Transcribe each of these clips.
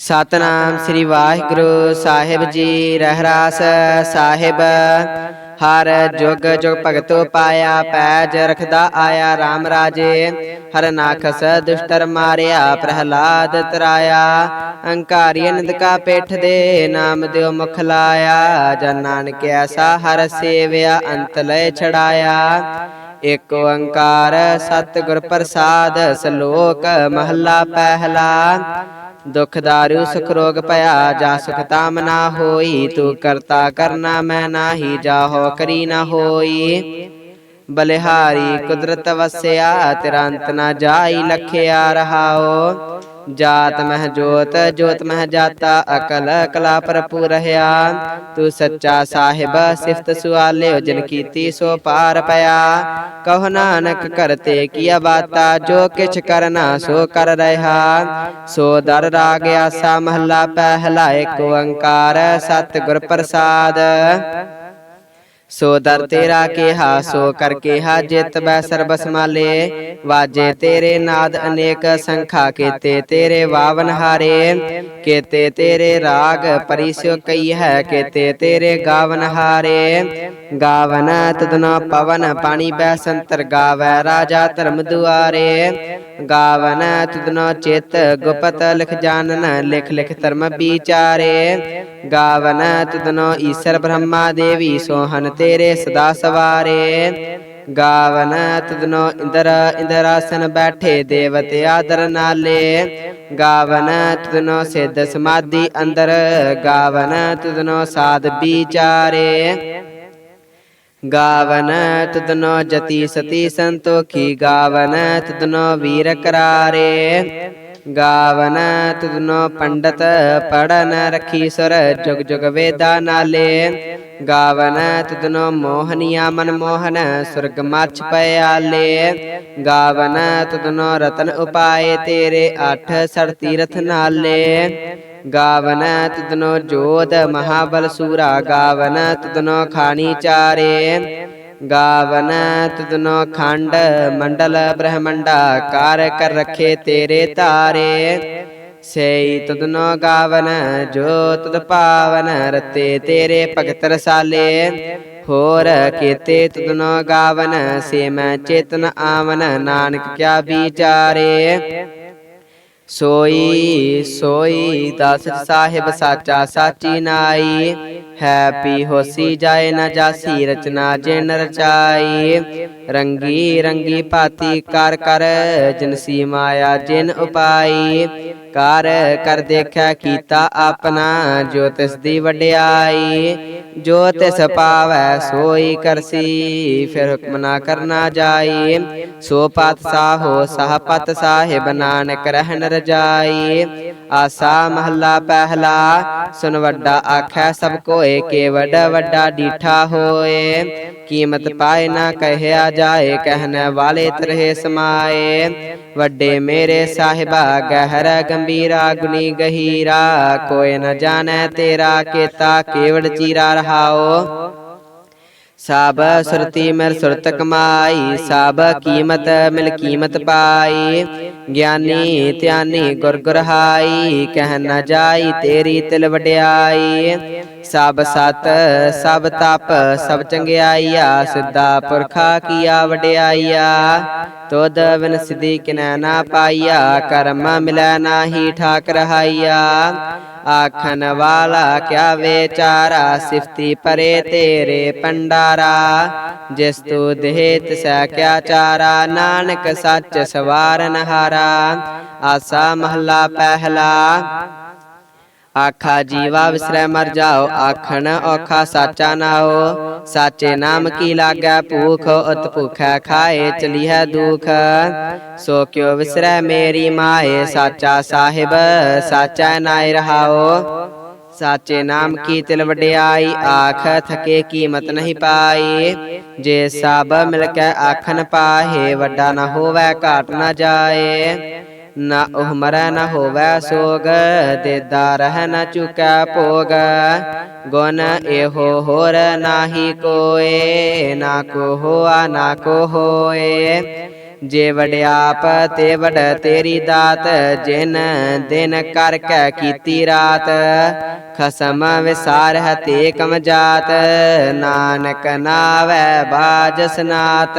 ਸਤਨਾਮ ਸ੍ਰੀ ਵਾਹਿਗੁਰੂ ਸਾਹਿਬ ਜੀ ਰਹਿਰਾਸ ਸਾਹਿਬ। ਹਰ ਜੁਗ ਜੁਗ ਭਗਤੋ ਪਾਇਆ ਪੈਜ ਰਖਦਾ ਆਇਆ RAM ਰਾਜੇ। ਹਰ ਨਾਖਸ ਦੁਸ਼ਟਰ ਮਾਰਿਆ ਪ੍ਰਹਿਲਾਦ ਤਰਾਇਆ। ਅੰਕਾਰੀ ਨਿੰਦਕਾ ਪੇਠ ਦੇ ਨਾਮ ਦਿਓ ਮੁਖ ਲਾਇਆ। ਜਨ ਨਾਨਕ ਐਸਾ ਹਰ ਸੇਵਿਆ ਅੰਤ ਲੈ ਛੜਾਇਆ ਇਕ ਓੰਕਾਰ ਸਤਿਗੁਰ ਪ੍ਰਸਾਦ ਸ਼ਲੋਕ ਮਹੱਲਾ ਪਹਿਲਾ। ਦੁਖ ਦਾਰੂ ਸੁਖ ਰੋਗ ਭਇਆ ਜਾ ਸੁਖ ਤਾਮ ਨਾ ਹੋਈ, ਤੂੰ ਕਰਤਾ ਕਰਨਾ ਮੈਂ ਨਾਹੀ ਜਾਹੋ ਕਰੀ ਨਾ ਹੋਈ। ਬਲਿਹਾਰੀ ਕੁਦਰਤ ਵਸਿਆ, ਤੇਰਾ ਅੰਤ ਨਾ ਜਾਈ, ਲਖਿਆ ਰਹਾਓ। ਜਾਤ ਮਹਿ ਜੋਤ ਜੋਤ ਮਹਿ ਜਾਤਾ, ਅਕਲ ਕਲਾ ਭਰਪੂਰ ਰਹਾ ਤੂੰ ਸੱਚਾ ਸਾਹਿਬ, ਸਿਫਤ ਸੁਆਲਿਓ, ਜਨ ਕੀਤੀ ਸੋ ਪਾਰ ਪਿਆ। ਕਹ ਨਾਨਕ ਕਰਤੇ ਕੀਆ ਬਾਤਾ ਜੋ ਕਿਛ ਕਰਨਾ ਸੋ ਕਰ ਰਹਾ। ਸੋ ਦਰ ਰਾਗ ਆਸਾ ਮਹੱਲਾ ਪਹਿਲਾ ਏਕ ਓੰਕਾਰ ਸਤਿਗੁਰ ਪ੍ਰਸਾਦ। ਸੋ ਦਰ ਤੇਰਾ ਕਿਹਾ, ਸੋ ਕਰ ਕੇਹਾ ਜਿਤ ਬੈ ਸਰਬਸ ਮਾਲੇ ਵਾਜੇ ਤੇਰੇ ਨਾਦ ਅਨੇਕ ਸੰਖਾ ਕੀਤੇ, ਤੇਰੇ ਵਾਵਨ ਹਾਰੇ। ਕੀਤੇ ਤੇਰੇ ਰਾਗ ਪਰਿਸ਼ੋ ਕਈ ਹੈ, ਕੀਤੇ ਤੇਰੇ ਗਾਵਨ ਹਾਰੇ। ਗਾਵਨ ਤਦਨਾ ਪਵਨ, ਪਾਣੀ ਬੈ ਸੰਤਰ ਗਾਵੈ, ਰਾਜਾ ਧਰਮ ਦੁਆਰੇ। ਗਾਵਨ ਤਦਨਾ ਚਿਤ ਗੁਪਤ ਲਿਖ ਜਾਣਨ, ਲਿਖ ਲਿਖ ਧਰਮ ਵਿਚਾਰੇ। ਗਾਵਨ ਤਦਨੋ ਈਸ਼ਰ ਬ੍ਰਹਮਾ ਦੇਵੀ, ਸੋਹਨ ਤੇਰੇ ਸਦਾ ਸਵਾਰੇ। ਗਾਵਨ ਤਦਨੋ ਇੰਦਰ, ਇੰਦਰਾਸਨ ਬੈਠੇ, ਦੇਵਤ ਆਦਰ ਨਾਲੇ। ਗਾਵਨ ਤਦਨੋ ਸਿੱਧ ਸਮਾਧੀ ਅੰਦਰ, ਗਾਵਨ ਤਦਨੋ ਸਾਧ ਵਿਚਾਰੇ। ਗਾਵਨ ਤਦਨੋ ਜਤੀ ਸਤੀ ਸੰਤੋਖੀ, ਗਾਵਨ ਤਦਨੋ ਵੀਰ ਕਰਾਰੇ। ਗਾਵਨ ਤਦਨੋ ਪੰਡਤ ਪੜਨ ਰਖੀ ਸੁਰ, ਜੁਗ ਜੁਗ ਵੇਦਾ ਨਾਲੇ। ਗਾਵਨ ਤਦਨੋ ਮੋਹਨੀਆ ਮਨ ਮੋਹਨ, ਸੁਰਗ ਮਰਚ ਪਿਆਲੇ ਗਾਵਨ ਤਦਨੋ ਰਤਨ ਉਪਾਏ ਤੇਰੇ ਅਠ ਸੜ ਤੀਰਥ ਨਾਲੇ। ਗਾਵਨ ਤਦਨੋ ਜੋਤ ਮਹਾਬਲ ਸੂਰਾ ਗਾਵਨ ਤਦਨੋ ਖਾਣੀ ਚਾਰੇ ਗਾਵਨ ਤਦਨੋ ਖੰਡ ਮੰਡਲ ਬ੍ਰਹਮੰਡਾ ਕਾਰ ਕਰ ਰਖੇ ਤੇਰੇ ਤਾਰੇ ਸਈ ਤਦਨੋ ਗਾਵਨ, ਜੋ ਤਦ ਪਾਵਨ, ਰਤੇ ਤੇਰੇ ਭਗਤ ਰਸਾਲੇ ਹੋਰ ਕੀਤੇ ਤਦਨੋ ਗਾਵਨ, ਸੇ ਮੈਂ ਚੇਤਨ ਆਵਨ, ਨਾਨਕ ਕਿਆ ਵਿਚਾਰੇ ਸੋਈ ਸੋਈ ਦਸ ਸਾਹਿਬ ਸਾਚਾ ਸਾਚੀ ਨਾਈ। ਹੈਪੀ ਹੋਸੀ ਜਾਏ ਨਾ ਜਾਸੀ ਰਚਨਾ ਜਿਨ ਰਚਾਈ। ਰੰਗੀ ਰੰਗੀ ਭਾਤੀ ਕਰ ਕਰ ਜਨਸੀ ਮਾਇਆ ਜਿਨ ਉਪਾਈ। ਕਰ ਕਰ ਦੇਖਿਆ ਕੀਤਾ ਆਪਣਾ ਜੋ ਤਿਸ ਦੀ ਵਡਿਆਈ। ਜੋ ਤਿਸ ਪਾਵੈ ਸੋਈ ਕਰਸੀ, ਫਿਰ ਹੁਕਮ ਨਾ ਕਰਨਾ ਜਾਈ। ਸੋ ਪਤ ਸਾਹੋ ਸਹ ਪਤ ਸਾਹਿਬ ਨਾਨਕ ਰਹਿਣ ਰਜਾਈ। ਆਸਾ ਮਹੱਲਾ ਪਹਿਲਾ ਸੁਨ ਵੱਡਾ ਆਖੈ ਸਭ ਕੋਏ ਕੇ ਵੱਡਾ ਵੱਡਾ ਡੀਠਾ ਹੋਏ। ਕੀਮਤ ਪਾਏ ਨਾ ਕਹਿਆ ਜਾਏ, ਕਹਿਣ ਵਾਲੇ ਤਰਹਿ ਸਮਾਏ। ਵੱਡੇ ਮੇਰੇ ਸਾਹਿਬਾ, ਗਹਿਰ ਗੰਭੀਰਾ ਗੁਨੀ ਗਹੀਰਾ। ਕੋਈ ਨ ਜਾਣੈ ਤੇਰਾ, ਕੇਤਾ ਕੇਵੜ ਚੀਰਾ ਰਹਾਓ। ਸਭ ਸੁਰਤੀ ਮਿਲ ਸੁਰਤ ਕਮਾਈ ਸਭ ਕੀਮਤ ਮਿਲ ਕੀਮਤ ਪਾਈ। ਗਿਆਨੀ ਧਿਆਨੀ ਗੁਰ ਗੁਰਹਾਈ ਕਹਿ ਨਾ ਜਾਈ ਤੇਰੀ ਤਿਲ ਵਡਿਆਈ। ਸਭ ਸਤ, ਸਭ ਤਪ, ਸਭ ਚੰਗਿਆਈਆ, ਸਿੱਧਾ ਪੁਰਖਾ ਕੀਆ ਵਡਿਆਈਆ। ਤੋਦ ਬਿਨ ਸਿਧੀ ਕਿਨੈ ਨਾ ਪਾਈਆ, ਕਰਮ ਮਿਲੈ ਨਾਹੀ ਠਾਕ ਰਹਾਈਆ ਆਖਣ ਵਾਲਾ ਕਿਆ ਵਿਚਾਰਾ, ਸਿਫਤੀ ਪਰੇ ਤੇਰੇ ਪੰਡਾਰਾ ਜਿਸ ਤੂ ਦੇਹ ਤਿਸੈ ਕਿਆ ਚਾਰਾ, ਨਾਨਕ ਸੱਚ ਸਵਾਰਨ ਹਾਰਾ। ਆਸਾ ਮਹੱਲਾ ਪਹਿਲਾ ਆਖਾ ਜੀਵਾ ਵਿਸਰੈ ਮਰ ਜਾਓ ਆਖਣ ਔਖਾ ਸਾਚਾ ਨਾਓ ਸਾਚੇ ਨਾਮ ਕੀ ਲਾਗੈ ਭੂਖ ਉਤ ਭੁਖੈ ਖਾਏ ਚਲੀਹੈ ਦੁਖ ਸੋ ਕਿਉ ਵਿਸਰੈ ਮੇਰੀ ਮਾਏ ਸਾਚਾ ਸਾਹਿਬ ਸਾਚਾ ਨਾਇ ਰਹਾਓ ਸਾਚੇ ਨਾਮ ਕੀ ਤਿਲ ਵਡਿਆਈ ਆਖ ਥਕੇ ਕੀਮਤ ਨਹੀਂ ਪਾਈ ਜੇ ਸਭ ਮਿਲ ਕੇ ਆਖਣ ਪਾਹੇ ਵੱਡਾ ਨਾ ਹੋਵੇ ਘਾਟ ਨਾ ਜਾਏ ਨਾ ਉਹ ਮਰੈ ਨਾ ਹੋਵੈ ਸੋਗ ਦੇਦਾ ਰਹਿ ਨਾ ਚੁਕੈ ਭੋਗ। ਗੁਣ ਇਹੋ ਹੋਰ ਨਾਹੀ ਕੋਏ, ਨਾ ਕੋ ਹੋਆ, ਨਾ ਕੋ ਹੋਏ। ਜੇ ਵਡਿਆਪ ਤੇ ਵਡ ਤੇਰੀ ਦਾਤ, ਜਿਨ ਦਿਨ ਕਰ ਕੈ ਕੀਤੀ ਰਾਤ। ਖਸਮ ਵਿਸਾਰ ਤੇ ਕਮ ਜਾਤ, ਨਾਨਕ ਨਾਵੈ ਬਾਜ ਸਨਾਤ।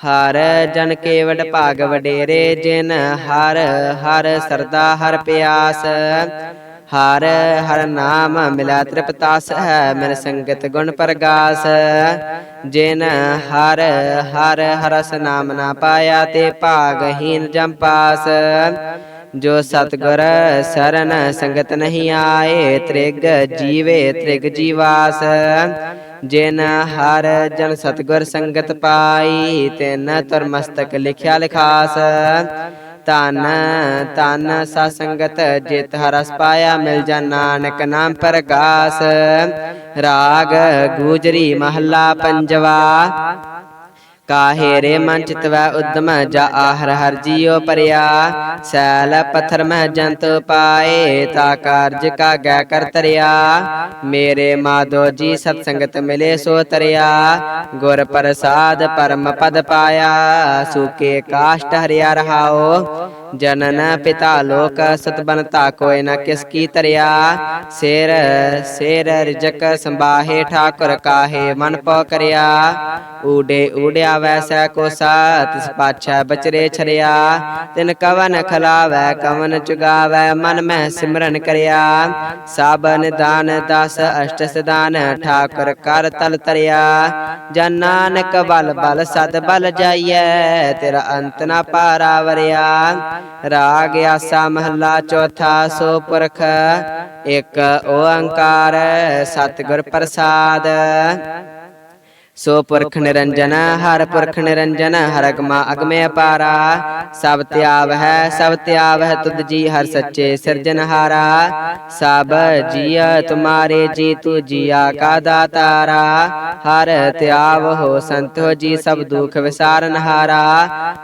ਹਰ ਜਨ ਕੇਵਡ ਭਾਗ ਵਡੇਰੇ ਜਿਨ, ਹਰ ਹਰ ਸਰਦਾ, ਹਰ ਪਿਆਸ। ਹਰ ਹਰ ਨਾਮ ਮਿਲਾ ਤ੍ਰਿਪਤਾਸ ਹੈ ਮਨ ਸੰਗਤ ਗੁਣ ਪ੍ਰਗਾਸ। ਜਿਨ, ਹਰ ਹਰ, ਹਰਸ ਨਾਮ ਨਾ ਪਾਇਆ ਤੇ ਭਾਗਹੀਨ ਜਮਪਾਸ ਜੋ ਸਤਗੁਰ ਸਰਨ ਸੰਗਤ ਨਹੀਂ ਆਏ, ਤ੍ਰਿਗ ਜੀਵੇ ਤ੍ਰਿਗ ਜੀਵਾਸ। ਜਿਨ ਹਰ ਜਨ ਸਤਗੁਰ ਸੰਗਤ ਪਾਈ, ਤਿਨ ਤੁਰ ਮਸਤਕ ਲਿਖਿਆ ਲਿਖਾਸ। ਤਨ ਤਨ ਸਾ ਸੰਗਤ ਜਿਤ ਹਰਸ ਪਾਇਆ, ਮਿਲ ਜਾ ਨਾਨਕ ਨਾਮ ਪ੍ਰਗਾਸ। ਰਾਗ, ਗੂਜਰੀ ਮਹੱਲਾ ਪੰਜਵਾ। ਕਾਹੇ ਰੇ ਮਨ ਚਿਤਵੈ ਉਦਮ ਜਾ ਆਹਰ ਹਰ ਜੀਉ ਪਰਿਆ। ਸੈਲ ਪਥਰ ਮਹਿ ਜੰਤ ਪਾਏ ਤਾ ਕਾਰਜ ਕਾ ਗੈ ਕਰ ਤਰਿਆ। ਮੇਰੇ ਮਾਧੋ ਜੀ ਸਤ ਸੰਗਤ ਮਿਲੇ ਸੋ ਤਰਿਆ। ਗੁਰ ਪ੍ਰਸਾਦ ਪਰਮ ਪਦ ਪਾਇਆ। ਸੂਕੇ ਕਾਸ਼ਟ ਹਰਿਆ ਰਹਾਓ। ਜਨਨ ਪਿਤਾ ਲੋਕ ਸਤ ਬਨਤਾ ਕੋਇ ਨ ਕਿਸ ਕੀ ਤਰਿਆ। ਸਿਰ ਸਿਰ ਰਿਜਕ ਸੰਬਾਹੇ ਠਾਕੁਰ ਕਾਹੇ ਮਨ ਪਉ ਕਰਿਆ। ਊਡੇ ਊੜਿਆ ਵੈਸੈ ਕੋ ਸਾਤ ਪਾਛੈ ਬਚਰੇ ਛਰਿਆ। ਤਿਨ ਕਵਨ ਖਲਾਵੈ, ਕਵਨ ਚੁਗਾਵੈ, ਮਨ ਮਹਿ ਸਿਮਰਨ ਕਰਿਆ। ਸਭ ਨਿਦਾਨ ਦਸ ਅਸ਼ਟ ਸਦਾਨ ਠਾਕੁਰ ਕਰ ਤਲ ਤਰਿਆ। ਜਨ ਨਾਨਕ ਬਲ ਬਲ ਸਦ ਬਲ ਜਾਈਐ, ਤੇਰਾ ਅੰਤ ਨਾ ਪਾਰਾ ਵਰਿਆ ਰਾਗ ਆਸਾ ਮਹੱਲਾ ਚੌਥਾ ਸੋ ਪੁਰਖ ਇੱਕ ਓੰਕਾਰ ਸਤਿਗੁਰ ਪ੍ਰਸਾਦ। ਸੋ ਪੁਰਖ ਨਿਰੰਜਨ ਹਰ ਪੁਰਖ ਨਿਰੰਜਨ ਹਰ ਅਗਮਾ ਅਗਮੇ ਅਪਾਰਾ ਸਭ ਤਿਆਵ ਹੈ ਸਭ ਤਿਆਵ ਹੈ ਤੁਧ ਜੀ ਹਰ ਸੱਚੇ ਸਿਰਜਨਹਾਰਾ। ਸਭ ਜੀਅ ਤੁਮਾਰੇ ਜੀ ਤੂ ਜੀਆ ਕਾ ਦਾਤਾਰਾ। ਹਰ ਤਿਆਵ ਹੋ ਸੰਤੋ ਜੀ ਸਭ ਦੁਖ ਵਿਸਾਰਨਹਾਰਾ।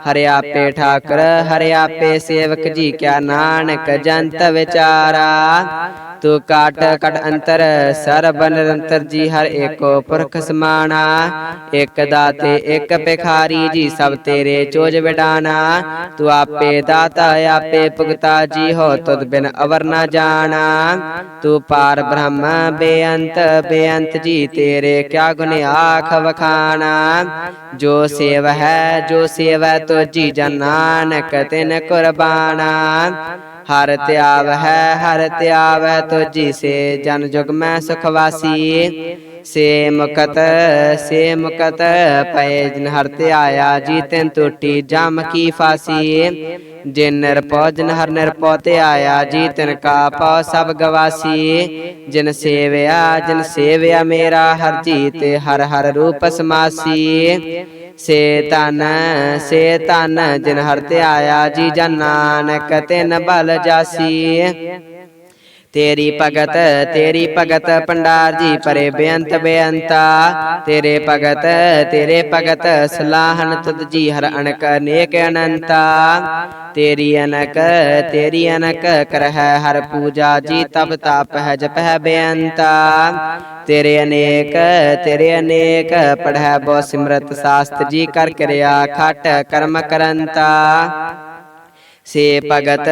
ਹਰਿ ਆਪੇ ਠਾਕੁਰ, ਹਰਿ ਆਪੇ ਸੇਵਕ ਜੀ ਕਿਆ ਨਾਨਕ ਜੰਤ ਵਿਚਾਰਾ। ਤੂੰ ਕਾਟ ਕਟ ਅੰਤਰ, ਸਰਬ ਨਿਰੰਤਰ ਜੀ ਹਰ ਏਕੋ ਪੁਰਖ ਸਮਾਣਾ। ਇਕ ਦਾਤੇ, ਇਕ ਭਿਖਾਰੀ ਜੀ, ਸਭ ਤੇਰੇ ਚੋਜ ਵਿਡਾਨਾ। ਤੂੰ ਆਪੇ ਦਾਤਾ, ਆਪੇ ਭੁਗਤਾ ਜੀ ਹੋ, ਤੁਧ ਬਿਨ ਅਵਰ ਨਾ ਜਾਣਾ। ਤੂੰ ਪਾਰ ਬ੍ਰਹਮ, ਬੇਅੰਤ ਬੇਅੰਤ ਜੀ, ਤੇਰੇ ਕਿਆ ਗੁਣ ਆਖ ਵਖਾਣਾ। ਜੋ ਸੇਵ ਹੈ, ਜੋ ਸੇਵੈ ਤੁਜੀ ਜਨ ਨਾਨਕ ਤਿਨ ਕੁਰਬਾਨਾ। ਹਰ ਧਿਆਵ ਹੈ, ਹਰ ਤਿਆਵ ਹੈ ਤੁਜੀ ਸੇ ਜਨ ਜੁਗ ਮੈਂ ਸੁਖ ਵਾਸੀ। ਸੇ ਮੁਕਤ ਸੇ ਮੁਕਤ ਪਏ ਜਿਨ ਹਰ ਧਿਆਇਆ ਜੀ ਤਿਨ ਟੂਟੀ ਜਮ ਕੀ ਫਾਸੀ। ਜਿਨ ਨਿਰਪਉ ਜਿਨ ਹਰ ਨਿਰਪਉ ਤੇ ਆਇਆ ਜੀ ਤਿਨ ਕਾ ਪਉ ਸਭ ਗਵਾਸੀ। ਜਿਨ ਸੇਵਿਆ ਜਿਨ ਸੇਵਿਆ ਮੇਰਾ, ਹਰ ਜੀਤ ਹਰ ਹਰ ਰੂਪ ਸਮਾਸੀ। ਸੇ ਤਨ ਸੇ ਤਨ ਜਿਨ ਹਰ ਧਿਆਇਆ ਜੀ ਜਨ ਨਾਨਕ ਤਿਨ ਬਲ ਜਾਸੀ। ਤੇਰੀ ਭਗਤ ਤੇਰੀ ਭਗਤ ਪੰਡਾਰ ਜੀ ਪਰੇ ਬੇਅੰਤ ਬੇਅੰਤਾ ਤੇਰੇ ਭਗਤ ਤੇਰੇ ਭਗਤ ਸਲਾਹਨ ਤੁਧ ਜੀ ਹਰ ਅਨਕ ਨੇਕ ਅਨੰਤਾ। ਤੇਰੀ ਅਨਕ ਤੇਰੀ ਅਨਕ ਕਰਹਿ ਹਰ ਪੂਜਾ ਜੀ ਤਬ ਤਾਪ ਹੈ ਜਪ ਹੈ ਬੇਅੰਤਾ। ਤੇਰੇ ਅਨੇਕ ਤੇਰੇ ਅਨੇਕ ਪੜ੍ਹੈ ਬੋ ਸਿਮਰਤ ਸਾਸਤ ਜੀ ਕਰ ਕਿਰਿਆ ਖਟ ਕਰਮ ਕਰੰਤਾ। ਸੇ ਭਗਤ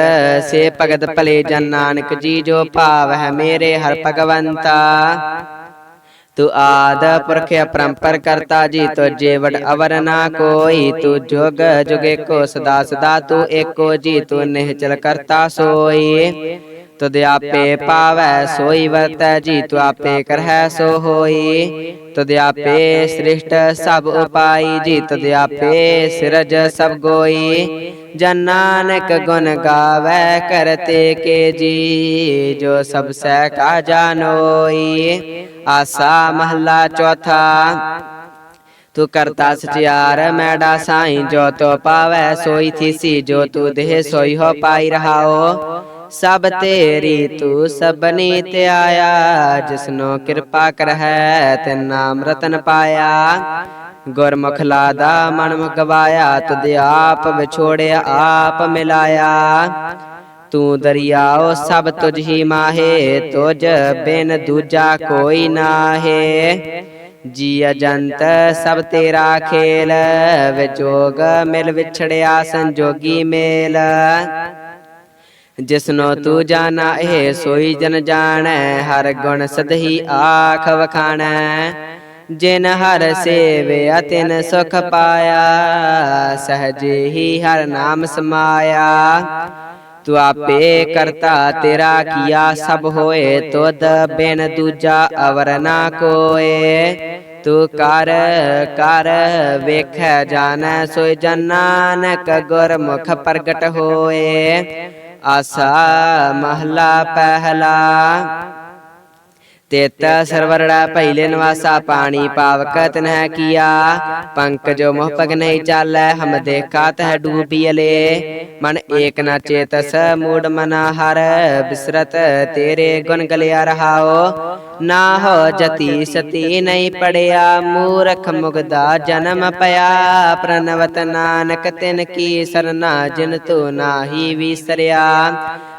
ਸੇ ਭਗਤ ਭਲੇ ਜਨ ਨਾਨਕ ਜੀ ਜੋ ਭਾਵ ਹੈ ਮੇਰੇ ਹਰ ਭਗਵੰਤਾ। ਤੂੰ ਆਦ ਪੁਰਖ ਅਪਰੰਪਰ ਕਰਤਾ ਜੀ, ਤੁਝੇ ਵਡ ਅਵਰ ਨਾ ਕੋਈ। ਤੂੰ ਜੁਗ ਜੁਗੇ ਕੋ ਸਦਾ ਸਦਾ, ਤੂੰ ਏਕੋ ਜੀ, ਤੂੰ ਨਿਹਚਲ ਕਰਤਾ ਸੋਈ। ਤੁਧ ਆਪੇ ਪਾਵੈ ਸੋਈ ਵਰਤੈ ਜੀ, ਤੂੰ ਆਪੇ ਕਰਹਿ ਸੋ ਹੋਈ। ਤੁਧ ਆਪੇ ਸ੍ਰਿਸ਼ਟ ਸਭ ਉਪਾਈ ਜੀ, ਤੁਧ ਆਪੇ ਸਿਰਜ ਸਭ ਗੋਈ। ਜਨ ਨਾਨਕ ਗੁਣ ਗਾਵੈ ਕਰਤੇ ਕੇ ਜੀ, ਜੋ ਸਭ ਸਹਿ ਕਾ ਜਾਣੋਈ ਆਸਾ ਮਹੱਲਾ ਚੌਥਾ, ਤੂੰ ਕਰਤਾ ਸਚਿਆਰ ਮੈਡਾ ਸਾਈਂ, ਜੋ ਤੋ ਪਾਵੈ ਸੋਈ ਥੀਸੀ, ਜੋ ਤੂੰ ਦੇਹ ਸੋਈ ਹੋ ਪਾਈ ਰਹਾਓ। ਸਭ ਤੇਰੀ ਤੂੰ ਸਬਨੀ ਤੇ ਆਇਆ, ਜਿਸਨੋ ਕਿਰਪਾ ਕਰਹਿ ਤੇ ਨਾਮ ਰਤਨ ਪਾਇਆ। ਗੁਰਮੁਖ ਲਾਦਾ ਮਨ ਮੁਖ ਗਵਾਇਆ ਤੁਧ ਆਪ ਵਿਛੋੜਿਆ, ਆਪ ਮਿਲਾਇਆ। ਤੂੰ ਦਰਿਆਓ ਸਭ ਤੁਝ ਹੀ ਮਾਹੇ, ਤੁਝ ਬਿਨ ਦੂਜਾ ਕੋਈ ਨਾਹੇ। ਜੀ ਅਜੰਤ ਸਭ ਤੇਰਾ ਖੇਲ, ਵਿਜੋਗ ਮਿਲ ਵਿਛੜਿਆ, ਸੰਜੋਗੀ ਮੇਲ। ਜਿਸਨੋ ਤੂੰ ਜਾਣਾ, ਇਹ ਸੋਈ ਜਨ ਜਾਣੈ, ਹਰ ਗੁਣ ਸਦਹੀ ਆਖ ਵਖਾਣੈ। ਜਿਨ ਹਰ ਸੇਵਿਆ ਤਿਨ ਸੁਖ ਪਾਇਆ ਸਹਜੇ ਹੀ ਹਰ ਨਾਮ ਸਮਾਇਆ। ਤੂੰ ਆਪੇ ਕਰਤਾ ਤੇਰਾ ਕੀਆ ਸਭ ਹੋਏ ਤੁਧ ਬਿਨ ਦੂਜਾ ਅਵਰ ਨਾ ਕੋਏ। ਤੂੰ ਕਰ ਕਰ ਵੇਖੈ ਜਾਣੈ ਸੋਈ ਜਨ ਨਾਨਕ ਗੁਰਮੁਖ ਪ੍ਰਗਟ ਹੋਏ। ਆਸਾ ਮਹਲਾ ਪਹਿਲਾ। ਤੇਤ ਸਰਵਰੜਾ ਪਹਿਲੇ ਨਿਵਾਸਾ, ਪਾਣੀ ਪਾਵਕ ਨਹਿ ਕੀਆ। ਪੰਕਜ ਮੋਹ ਪਗ ਨਹੀਂ ਚਾਲੈ, ਹਮ ਦੇਖਾ ਤਹ ਡੂਬੀਲੇ ਮਨ ਏਕ ਨਾ ਚੇਤਸ, ਮੂੜ ਮਨਾ ਹਰ, ਬਿਸਰਤ ਤੇਰੇ ਗੁਣ ਗਲਿਆ ਰਹਾਓ ਨਾ ਹੋ ਜਤੀ ਸਤੀ ਨਹੀਂ ਪੜਿਆ, ਮੂਰਖ ਮੁਗਦਾ ਜਨਮ ਪਿਆ। ਪ੍ਰਨਵਤ ਨਾਨਕ ਤਿਨ ਕੀ ਸਰਨਾ, ਜਿਨ ਤੂੰ ਨਾਹੀ ਵਿਸਰਿਆ।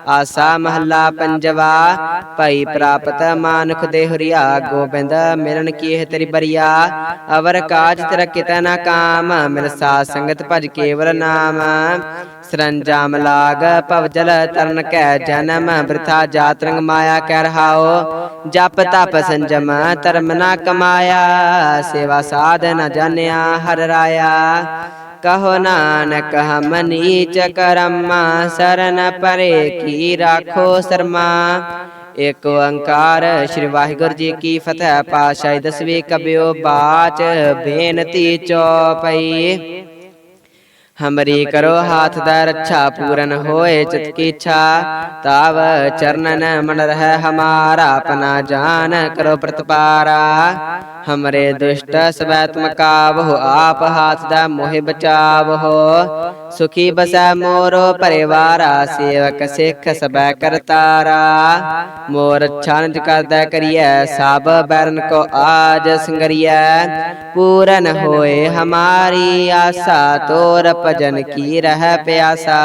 ਆਸਾ ਮਹੱਲਾ ਪੰਜਵਾ, ਭਈ ਪ੍ਰਾਪਤ ਮਾਨੁਖ ਦੇ ਹਰੀਆ, ਗੋਬਿੰਦ ਮਿਲਨ ਕੀ ਤੇਰੀ ਬਰੀਆ, ਅਵਰ ਕਾਜ ਤੇਰਾ ਕਿਤੈ ਨਾ ਕਾਮ, ਮਿਲ ਸਾਧ ਸੰਗਤ ਭਜ ਕੇਵਲ ਨਾਮ। ਸਰੰਜਾਮ ਲਾਗ ਭਵ ਜਲ ਤਰਨ ਕੈ ਜਨਮ, ਬ੍ਰਿਥਾ ਜਾਤ ਰੰਗ ਮਾਇਆ ਕਹਿ ਰਹਾਓ ਜਪ ਤਪ ਸੰਜਮ, ਧਰਮ ਨਾ ਕਮਾਇਆ, ਸੇਵਾ ਸਾਧ ਨ ਜਾਣਿਆ ਹਰ ਰਾਇਆ। ਕਹੋ ਨਾਨਕ ਹਮ ਨੀਚ ਕਰਮਾ ਸਰਨ ਪਰੇ ਕੀ ਰਾਖੋ ਸਰਮਾ ਏਕ ਓੰਕਾਰ ਸ੍ਰੀ ਵਾਹਿਗੁਰੂ ਜੀ ਕੀ ਫਤਿਹ ਪਾਸ਼ਾਹੀ ਦਸਵੀਂ ਕਬਿਓ ਬਾਚ ਬੇਨਤੀ ਚੋਪਈ ਹਮਰੀ ਕਰੋ ਹਾਥ ਦਾ ਰੱਛਾ ਪੂਰਨ ਹੋਏ ਚਿਤ ਕੀ ਇੱਛਾ ਤਾਵ ਚਰਨਨ ਮਨ ਰਹਿ ਹਮਾਰਾ ਆਪਣਾ ਜਾਨ ਕਰੋ ਪ੍ਰਤਪਾਰਾ ਹਮਰੇ ਦੁਸ਼ਟ ਸਵੈ ਤੁਮ ਕਾਵਹੁ ਆਪ ਹਾਥ ਦਾ ਮੋਹਿ ਬਚਾਵਹੁ ਸੁਖੀ ਬਸੈ ਮੋਰੋ ਪਰਿਵਾਰਾ ਸੇਵਕ ਸਿੱਖ ਸਬੈ ਕਰਤਾਰਾ ਮੋਰ ਛਾਨਜ ਕਰਦਾ ਕਰੀਐ ਸਭ ਬਰਨ ਕੋ ਆਜ ਸੰਗਰੀਐ ਪੂਰਨ ਹੋਏ ਹਮਾਰੀ ਆਸਾ ਤੋਰ ਭਜਨ ਕੀ ਰਹਿ ਪਿਆਸਾ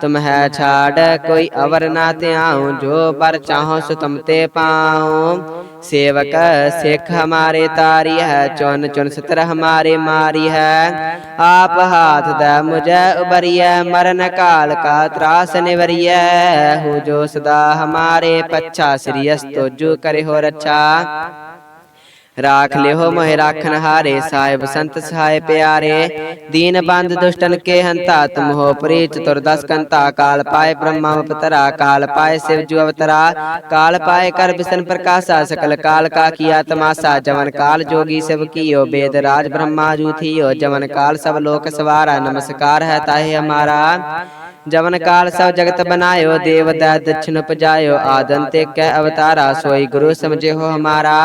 ਤੁਮ ਹੈ ਛਾੜ ਕੋਈ ਅਵਰ ਨਾ ਧਿਆਉ ਜੋ ਪਰ ਚਾਹੋ ਸੋ ਤੁਮ ਤੇ ਪਾਉ ਸੇਵਕ ਸਿੱਖ ਹਮਾਰੇ ਤਾਰੀ ਹੈ ਚੁਨ ਚੁਨ ਸਤਰ ਹਮਾਰੇ ਮਾਰੀ ਹੈ ਆਪ ਹਾਥ ਦਾ ਮੁਝੈ ਉਬਰੀਐ ਮਰਨ ਕਾਲ ਕਾ ਤਰਾਸ ਨਿਵਰੀਐ ਹੋ ਜੋ ਸਦਾ ਹਮਾਰੇ ਪੱਛਾ ਸ੍ਰੀ ਅਸਤੋ ਜੋ ਕਰੇ ਹੋ ਰੱਛਾ ਰਾਖ ਲਿਓ ਮੋਹਿ ਰਾਖਨ ਹਾਰੇ ਸਾਹਿਬ ਸੰਤ ਸਹਾਇ ਪਿਆਰੇ ਦੀਨ ਬੰਦ ਦੁਸ਼ਟਨ ਕੇ ਹੰਤਾ ਤੁਮ ਹੋ ਪ੍ਰੀ ਚਤੁਰਦਸ ਕੰਤਾ ਕਾਲ ਪਾਏ ਬ੍ਰਹਮਾ ਅਵਤਰਾ ਕਾਲ ਪਾਏ ਸਿਵ ਜੂ ਅਵਤਰਾ ਕਾਲ ਪਾਏ ਕਰ ਬਿਸਨ ਪ੍ਰਕਾਸ਼ਾ ਸਕਲ ਕਾਲ ਕਾ ਕੀਆ ਤਮਾਸਾ ਜਵਨ ਕਾਲ ਜੋਗੀ ਸਿਵ ਕੀਓ ਬੇਦ ਰਾਜ ਬ੍ਰਹਮਾ ਜੂ ਥੀਓ ਜਵਨ ਕਾਲ ਸਭ ਲੋਕ ਸਵਾਰਾ ਨਮਸਕਾਰ ਹੈ ਤਾਹੇ ਹਮਾਰਾ ਜਵਨ ਕਾਲ ਸਭ ਜਗਤ ਬਨਾਇਓ ਦੇਵ ਦਾ ਦਛਿਨ ਉਪਜਾਇਓ, ਆਦਨ ਤੇ ਕੈ ਅਵਤਾਰਾ ਸੋਈ ਗੁਰੂ ਸਮਝੇ ਹੋ ਹਮਾਰਾ।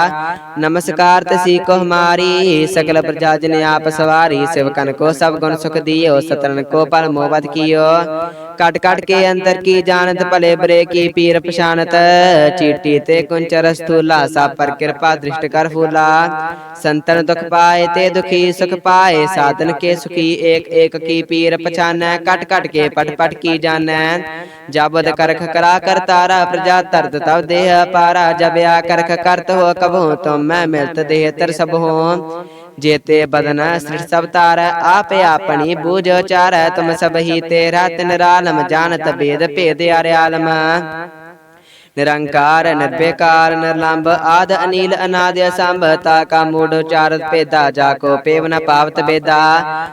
ਨਮਸਕਾਰ ਤਸੀ ਕੋ ਹਮਾਰੀ, ਸਕਲ ਪ੍ਰਜਾ ਜਨ ਆਪ ਸਵਾਰੀ ਸਿਵਕਨ ਕੋ ਸਭ ਗੁਣ ਸੁਖ ਦਿਓ ਸਤਰਨ ਕੋ ਪਲ ਮੋਬਤ ਕੀਓ। ਕਟ ਕਟ ਕੇ ਅੰਤਰ ਕੀ ਜਾਣਤ, ਭਲੇ ਬਰੇ ਕੀ ਪੀਰ ਪਛਾਨਤ ਚੀਟੀ ਤੇ ਕੁੰਚਰ ਸਥੂਲਾ ਸਾ ਪਰ ਕਿਰਪਾ ਦ੍ਰਿਸ਼ਟ ਕਰ ਫੂਲਾ। ਸੰਤਨ ਦੁਖ ਪਾਏ ਤੇ ਦੁਖੀ ਸੁਖ ਪਾਏ, ਸਾਧਨ ਕੇ ਸੁਖੀ ਏਕ ਏਕ ਕੀ ਪੀਰ ਪਛਾਨੈ। ਕਟ ਕਟ ਕੇ ਪਟ ਪਟ ਕੀ ਜਾਣੈ। ਜਬਦ ਕਰਖ ਕਰਾ ਕਰ ਤਾਰਾ, ਪ੍ਰਜਾ ਤਰਤ ਤਵ ਦੇਹ ਪਾਰਾ। ਜਬ ਆ ਕਰਖ ਕਰਤ ਹੋ ਕਬਹੂ, ਤੁਮ ਮੈਂ ਮਿਲਤ ਦੇਹ ਤਰ ਸਭ ਹੋ ਜੇਤੇ ਬਦਨ ਸ੍ਰਿਸ਼ਟ ਸਭ ਤਾਰੈ, ਆਪੇ ਆਪਣੀ ਬੂਝ ਚਾਰੈ ਤੁਮ ਸਭ ਹੀ ਤੇਰਾ ਤਿਨ ਰਾਲਮ, ਜਾਣਤ ਬੇਦ ਭੇਦ ਆਰਿਆਲਮ ਨਿਰੰਕਾਰ ਨਿਰਬੇਕਾਰ ਨਿਰਲੰਭ ਆਦ ਅਨੀਲ ਅਨਾਦਿ ਅਸੰਭ ਤਾ ਕਾ ਮੂੜ ਉਚਾਰਤ ਭੇਦਾ ਜਾ ਕੋ ਪੇਵ ਨ ਪਾਵਤ ਬੇਦਾ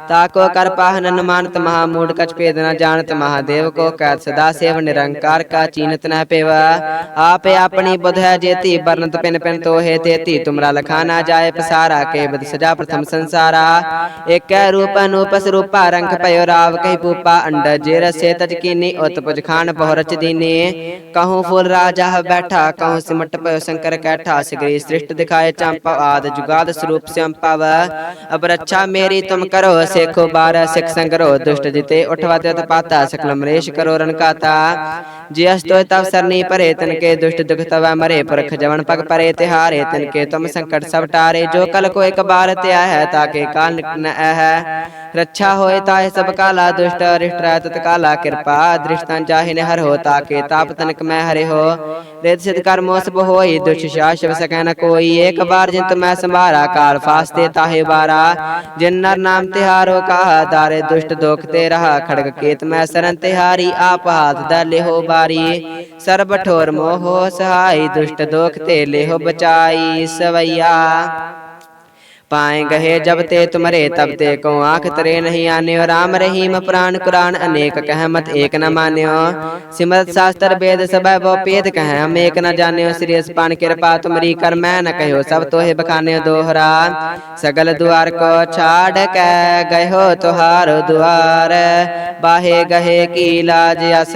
ਤਾ ਕੋ ਕਰ ਪਾਹਨ ਨ ਮਾਨਤ ਮਹਾ ਮੂੜ ਕਛ ਭੇਦ ਨ ਜਾਣਤ ਮਹਾਦੇਵ ਕੋ ਕਹਿ ਸਦਾ ਸੇਵ ਨਿਰੰਕਾਰ ਕਾ ਚੀਨਤ ਨ ਪੇਵਾ। ਆਪੇ ਆਪਣੀ ਬੁਧ ਹੈ ਜੇਤੀ ਬਰਨਤ ਪਿਨ ਪਿਨ ਤੋਹੇ ਤੇਤੀ ਤੁਮਰਾ ਲਖਾ ਨਾ ਜਾਏ ਪਸਾਰਾ ਕੇ ਬਦ ਸਜਾ ਪ੍ਰਥਮ ਸੰਸਾਰਾ। ਏਕੈ ਰੂਪ ਅਨੂਪ ਸਰੂਪਾ ਰੰਗ ਪਇਓ ਰਾਵ ਕਹੀ ਪੂਪਾ ਅੰਡ ਜੇ ਰਸੇ ਤਜ ਕੀਨੀ ਉਤ ਪੁਜ ਖਾਨ ਬਹੁ ਰਚ ਦੀਨੇ ਕਹੂੰ ਫੁੱਲ ਰਾਜ ਜਾਹ ਬੈਠਾ ਕਉ ਸਿਮਟ ਪਇਓ ਸ਼ੰਕਰ ਕੈਠਾ ਸਿਗਰੀ ਸ੍ਰਿਸ਼ਟ ਦਿਖਾਏ ਚੰਪਾ ਆਦ ਜੁਗਾਦ ਸਰੂਪ ਸੰਪਵ। ਅਬ ਰੱਛਾ ਮੇਰੀ ਤੁਮ ਕਰੋ ਸੇਖੋ ਬਾਰ ਸਿਖ ਸੰਗਰੋ ਦੁਸ਼ਟ ਜਿਤੇ ਉਠਵਾਤੇ ਤਪਾਤਾ ਸਕਲ ਮਰੇਸ਼ ਕਰੋ ਰਨ ਕਾਤਾ ਜੇ ਅਸਤੋਇ ਤਵ ਸਰਨੀ ਭਰੇ ਤਨ ਕੇ ਦੁਸ਼ਟ ਦੁਖ ਤਵੈ ਮਰੇ ਪੁਰਖ ਜਵਨ ਪਗ ਪਰੇ ਤਿਹਾਰੇ ਤਨ ਕੇ ਤੁਮ ਸੰਕਟ ਸਭ ਟਾਰੇ ਜੋ ਕਲ ਕੋ ਇੱਕ ਬਾਰ ਧਿਆ ਹੈ ਤਾਕੇ ਕਾਲ ਨਿਕਟ ਨ ਹੈ ਰੱਛਾ ਹੋਏ ਤਾਹਿ ਸਭ ਕਾਲਾ ਦੁਸ਼ਟ ਅਰਿਸ਼ਟ ਰਹਿ ਤਤ ਕਾਲਾ ਕਿਰਪਾ ਦ੍ਰਿਸ਼ਤਾਂ ਚਾਹੇ ਨੇ ਹਰ ਹੋ ਤਾਕੇ ਤਾਪ ਤਨਕ ਮੈਂ ਹਰੇ ਹੋ ਰੇਤ ਸਿਧ ਕਰ ਮੋਸ ਹੋਈ ਦੁਸ਼ ਸ਼ਾਸ਼ਵ ਸਕੈ ਨ ਕੋਈ ਏਕ ਬਾਰ ਜਿੰਤ ਮੈਂ ਸੰਭਾਰਾ, ਕਾਲ ਫਾਸਤੇ ਤਾਹੇ ਬਾਰਾ ਜਿਨ ਨਰ ਨਾਮ ਤਿਹਾਰੋ ਕਹਾ ਦਾਰੇ ਦੁਸ਼ਟ ਦੋਖ ਤੇ ਰਹਾ। ਖੜਗ ਕੇਤ ਮੈਂ ਸਰਨ ਤਿਹਾਰੀ, ਆਪ ਹਾਥ ਦਾ ਲਿਹੋ ਬਾਰੀ। ਸਰਬ ਠੋਰ ਮੋਹ ਸਹਾਈ, ਦੁਸ਼ਟ ਦੋਖ ਤੇ ਲਿਹੋ ਬਚਾਈ। ਸਵਈਆ। पाए गहे जब ते तुमरे तब ते को आंख तरे नहीं आन्यो राम रहीम पुराण कुरान अनेक कह मत एक न मान्यो सिमरत शास्त्र वेद सब वो पेद कह हम एक न जान्यो श्री पान कृपा तुमरी कर मैं न कहो सब तोहे बखान्यो दोहरा सगल द्वार को छाड़ के गयो तुहारो द्वार बाहे गहे की लाज यस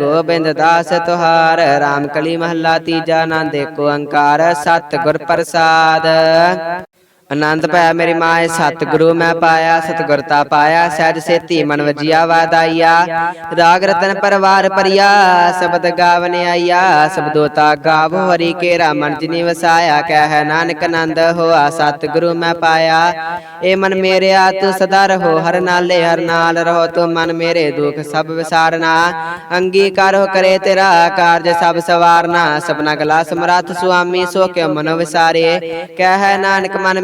गोबिंद दास तुहार राम कली महला तीजा नांदे को अंकार सत गुर प्रसाद ਆਨੰਦ ਪਾਇਆ ਮੇਰੀ ਮਾਏ ਸਤਿਗੁਰੂ ਮੈਂ ਪਾਇਆ ਸਤਿਗੁਰਤਾ ਪਾਇਆ ਸਹਿਜ ਸੇਤੀ ਮਨ ਵਜਿਆ ਵਾਦਾਈਆ ਰਾਗ ਰਤਨ ਪਰਵਾਰ ਪਰਿਆ ਸ਼ਬਦ ਗਾਵਨ ਆਈਆ ਸਬਦੋਤਾ ਗਾਵੋ ਹਰੀ ਕੇਰਾ ਮਨ ਜਿਨੀ ਵਸਾਇਆ ਕਹਿ ਨਾਨਕ ਆਨੰਦ ਹੋਆ ਸਤਿਗੁਰੂ ਮੈਂ ਪਾਇਆ। ਏ ਮਨ ਮੇਰਿਆ ਤੂੰ ਸਦਾ ਰਹੋ ਹਰ ਨਾਲੇ ਹਰ ਨਾਲ ਰਹੋ ਤੂੰ ਮਨ ਮੇਰੇ ਦੁਖ ਸਭ ਵਿਸਾਰਨਾ। ਅੰਗੀਕਾਰ ਕਰੇ ਤੇਰਾ ਕਾਰਜ ਸਭ ਸਵਾਰਨਾ ਸਭਨਾ ਗਲਾ ਸਮਰੱਥ ਸੁਆਮੀ ਸੋ ਕਿਉ ਮਨੋ ਵਿਸਾਰੇ ਕਹਿ ਨਾਨਕ ਮਨ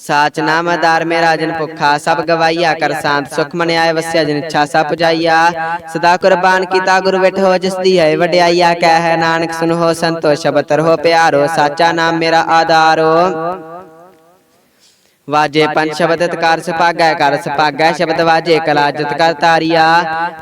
ਸਾਚ ਨਾਮ ਆਧਾਰ ਮੇਰਾ ਜਨ ਭੁਖਾ, ਸਭ ਗਵਾਈਆ ਕਰ ਸ਼ਾਂਤ ਸੁਖ ਮਨ ਆਏ ਵਸਿਆ ਜਨ ਇੱਛਾ ਸਭ ਪੁਜਾਈਆ। ਸਦਾ ਕੁਰਬਾਨ ਕੀਤਾ ਗੁਰ ਵਿਠੋ ਜਿਸ ਦੀ ਹੈ ਵਡਿਆਈਆ ਕਹਿ ਹੈ। ਨਾਨਕ ਸੁਨੋ ਸੰਤੋ ਸ਼ਬਦ ਰਹੋ ਪਿਆਰੋ, ਸਾਚਾ ਨਾਮ ਮੇਰਾ ਆਧਾਰੋ। ਵਾਜੇ ਪੰਜ ਸ਼ਬਦ ਤਕਾਰ ਸੁਭਾਗੈ ਕਰ ਸੁਭਾਗੈ ਸ਼ਬਦ ਵਾਜੇ ਕਲਾ ਜਿਤ ਕਰ ਤਾਰੀਆ।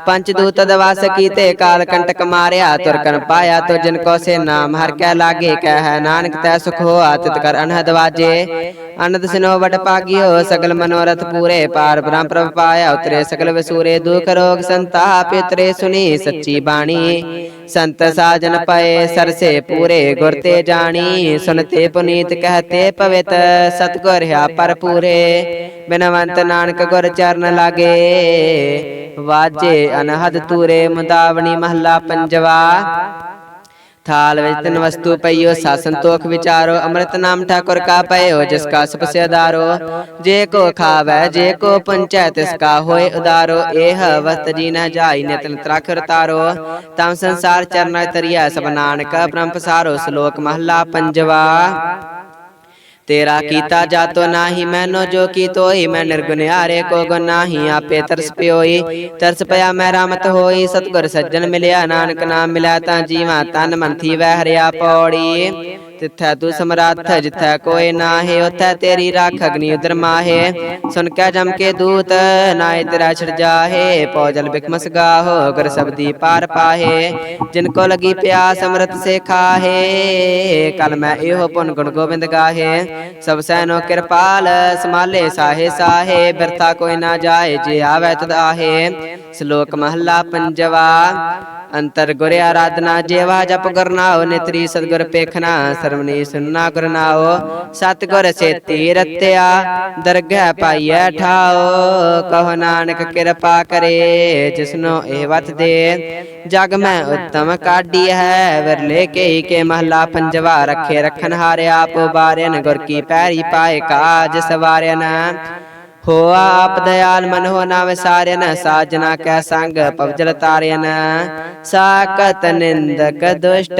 ਪੰਜ ਦੂਤ ਦਵਾਸ ਕੀਤੇ ਕਾਲ ਕੰਟਕ ਮਾਰਿਆ ਤੁਰਕਨ ਪਾਇਆ ਤੋ ਜਿਨ ਕੋ ਸੇ ਨਾਮ ਹਰ ਕੈ ਲਾਗੇ ਕਹਿ ਨਾਨਕ ਤੈ ਸੁਖ ਹੋਆ ਤਿਤ ਕਰ ਅਨਹਦ ਵਾਜੇ। ਅਨੰਦ ਸਿਨੋ ਵਟ ਪਾਗਿਓ ਸਗਲ ਮਨੋਰਥ ਪੂਰੇ ਪਾਰ ਬ੍ਰਹਮ ਪ੍ਰਭ ਪਾਇਆ ਉਤਰੇ ਸਗਲ ਵਿਸੂਰੇ ਦੁਖ ਰੋਗ ਸੰਤਾਪ ਉਤਰੇ ਸੁਣੀ ਸੱਚੀ ਬਾਣੀ। ਸੰਤ ਸਾਜਨ ਪਏ, ਸਰਸੇ ਪੂਰੇ ਗੁਰ ਤੇ ਜਾਣੀ, ਸੁਨਤੇ ਪੁਨੀਤ ਕਹਤੇ ਪਵਿਤ, ਸਤਗੁਰ ਹਿਆ ਪਰ ਪੂਰੇ ਬਿਨਵੰਤ ਨਾਨਕ ਗੁਰ ਚਰਨ ਲਾਗੇ, ਵਾਜੇ ਅਨਹਦ ਤੂਰੇ ਮੁਦਾਵਣੀ ਮਹੱਲਾ ਪੰਜਵਾ। ਥਾਲ ਵਿੱਚ ਤਿੰਨ ਵਸਤੂ ਪਈਓ ਸਾ ਸੰਤੋਖ ਵਿਚਾਰੋ ਅੰਮ੍ਰਿਤ ਨਾਮ ਠਾਕੁਰ ਕਾ ਪਇਓ ਜਿਸ ਕਾ ਸਪਸਿਆਦਾਰੋ ਜੇ ਕੋ ਖਾਵੈ ਜੇ ਕੋ ਪੰਚੈ ਤਿਸ ਕਾ ਹੋਏ ਉਦਾਰੋ ਇਹ ਵਸਤ ਜੀ ਨ ਜਾਈ ਨਿਤਨ ਤਰਖ ਰਤਾਰੋ ਤਮ ਸੰਸਾਰ ਚਰਨ ਤਰੀਆ ਸਭ ਨਾਨਕ ਬ੍ਰਹਮ ਪਸਾਰੋ ਸ਼ਲੋਕ ਮਹੱਲਾ ਪੰਜਵਾ ਤੇਰਾ ਕੀਤਾ ਜਾਤੋ ਨਾਹੀ ਮੈਨੋ ਜੋ ਕੀ ਤੋਈ ਮੈਂ ਨਿਰਗੁਨਿਆਰੇ ਕੋ ਗੁਣ ਨਾਹੀ ਆਪੇ ਤਰਸ ਪਿਓਈ। ਤਰਸ ਪਿਆ ਮੈਂ ਰਾਮਤ ਹੋਈ ਸਤਗੁਰ ਸੱਜਣ ਮਿਲਿਆ ਨਾਨਕ ਨਾਮ ਮਿਲਿਆ ਤਾਂ ਜੀਵਾ ਤਨ ਮਨ ਥੀ ਵਹਿ ਹਰਿਆ ਪੌੜੀ। ਤਿੱਥੈ ਤੂੰ ਸਮਰੱਥ ਜਿੱਥੈ ਕੋਈ ਨਾਹੀ, ਉਥੈ ਤੇਰੀ ਰਾਖ ਅਗਨੀ ਉਦਰ ਮਾਹੇ। ਸੁਨ ਕੇ ਜਮ ਕੇ ਦੂਤ ਨਾਏ ਤੇਰਾ ਛੜ ਜਾਹੇ। ਪੌਜਲ ਬਿਕਮਸ ਗਾਹੋ ਗੁਰ ਸਬਦੀ ਪਾਰ ਪਾਹੇ। ਜਿਨ ਕੋ ਲਗੀ ਪਿਆਸ ਅੰਮ੍ਰਿਤ ਸੇ ਖਾਹੇ। ਕਲ ਮੈਂ ਇਹੋ ਪੁਨ ਗੁਣ ਗੋਬਿੰਦ ਗਾਹੇ। ਸਭ ਸੈਨੋ ਕਿਰਪਾਲ, ਸਮਾਲੇ ਸਾਹੇ ਸਾਹੇ। ਬਿਰਥਾ ਕੋਈ ਨਾ ਜਾਏ, ਜੇ ਆਵੈ ਤਦ ਆਹੇ। ਸ਼ਲੋਕ ਮਹੱਲਾ ਪੰਜਵਾ, ਅੰਤਰ ਗੁਰ ਆਰਾਧਨਾ ਜੇਵਾ ਜਪ ਗੁਰਨਾਉ ਨਿਤਰੀ ਸਤਗੁਰ ਪੇਖਣਾ ਸਰਵਨੀ ਸੁਨਣਾ ਗੁਰਨਾਉ ਸਤਗੁਰ ਸੇਤੀ ਰਤਿਆ, ਦਰਗਹਿ ਪਾਈਐ ਠਾਓ ਕਹੋ ਨਾਨਕ ਕਿਰਪਾ ਕਰੇ, ਜਿਸਨੋ ਇਹ ਵਤ ਦੇ। ਜਗ ਮੈਂ ਉਤਮ ਕਾਢੀ ਹੈ ਵਿਰਲੇ ਕੇ ਕੇ ਮਹਲਾ ਪੰਜਵਾ ਰੱਖੇ ਰਖਨ ਹਾਰਿਆ ਆਪ ਬਾਰਿਆਨ ਗੁਰ ਕੀ ਪੈਰੀ ਪਾਏ ਕਾਜ ਸਵਾਰਿਆਨ ਹੋਆ ਆਪ ਦਇਆਲ ਮਨ ਹੋ ਨਾ ਵਿਸਾਰਿਆਨ ਸਾਜਨਾ ਕੈ ਸੰਗ ਪਵਜਲ ਤਾਰਿਆਨ ਸਾਕਤ ਨਿੰਦਕ ਦੁਸ਼ਟ